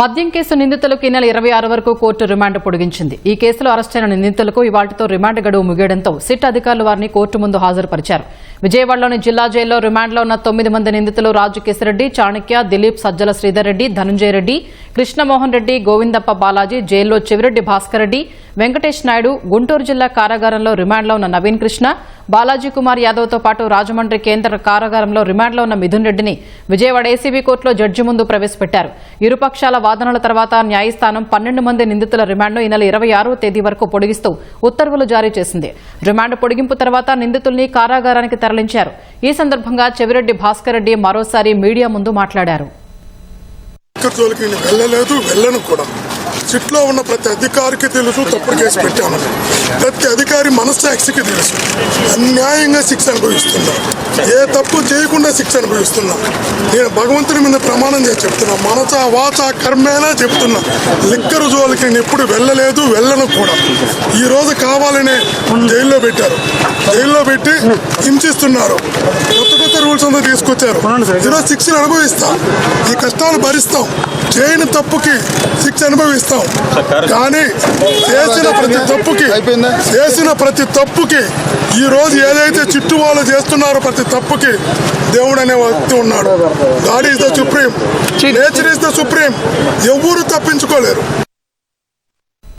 మద్యం కేసు నిందితులకు ఈ నెల ఇరవై ఆరు వరకు కోర్టు రిమాండ్ పొడిగించింది. ఈ కేసులో అరెస్టైన నిందితులకు ఇవాటితో రిమాండ్ గడువు ముగియడంతో సిట్ అధికారులు వారిని కోర్టు ముందు హాజరుపరిచారు. విజయవాడలోని జిల్లా జైల్లో రిమాండ్లో ఉన్న తొమ్మిది మంది నిందితులు రాజు కిసిరెడ్డి చాణక్య దిలీప్ సజ్జల శ్రీధర్ రెడ్డి ధనుంజయ రెడ్డి కృష్ణమోహన్ రెడ్డి గోవిందప్ప బాలాజీ జైల్లో చెవిరెడ్డి భాస్కర్ రెడ్డి వెంకటేష్ నాయుడు గుంటూరు జిల్లా కారాగారంలో రిమాండ్లో ఉన్న నవీన్ కృష్ణ బాలాజీ కుమార్ యాదవ్తో పాటు రాజమండ్రి కేంద్ర కారాగారంలో రిమాండ్లో ఉన్న మిథున్ రెడ్డిని విజయవాడ ఏసీబీ కోర్టులో జడ్జి ముందు ప్రవేశపెట్టారు. ఇరుపక్షాల వాదనల తర్వాత న్యాయస్థానం పన్నెండు మంది నిందితుల రిమాండ్ను ఈ నెల ఇరవై ఆరో తేదీ వరకు పొడిగిస్తూ ఉత్తర్వులు జారీ చేసింది. రిమాండ్ పొడిగింపు తర్వాత నిందితుల్ని కారాగారానికి తరలించారు. ఈ సందర్భంగా చెవిరెడ్డి భాస్కర్ రెడ్డి మరోసారి మీడియా ముందు మాట్లాడారు. వెళ్ళలేదు వెళ్ళను కూడా. సిట్లో ఉన్న ప్రతి అధికారికి తెలుసు తప్పుడు కేసు పెట్టామని. ప్రతి అధికారి మనస్సాక్షికి తెలుసు. అన్యాయంగా శిక్ష అనుభవిస్తున్నా ఏ తప్పు చేయకుండా శిక్ష అనుభవిస్తున్నా నేను భగవంతుని మీద ప్రమాణం చేసి చెప్తున్నా. మనస వాచ కర్మేలా చెప్తున్నా. లిక్కరు జోలికి నేను ఎప్పుడు వెళ్ళలేదు వెళ్ళను కూడా. ఈరోజు కావాలనే జైల్లో పెట్టారు. జైల్లో పెట్టి హింసిస్తున్నారు. కొత్త కొత్త రూల్స్ అంతా తీసుకొచ్చారు ఈరోజు శిక్షను అనుభవిస్తాం. ఈ కష్టాలు భరిస్తాం. చేయని తప్పుకి శిక్ష అనుభవిస్తాం. కానీ చేసిన ప్రతి తప్పుకి చేసిన ప్రతి తప్పుకి ఈ రోజు ఏదైతే చిట్టు వాళ్ళు చేస్తున్నారో ప్రతి తప్పుకి దేవుడు అనే వ్యక్తి ఉన్నాడు. God is the supreme nature is the supreme ఎవరు తప్పించుకోలేరు.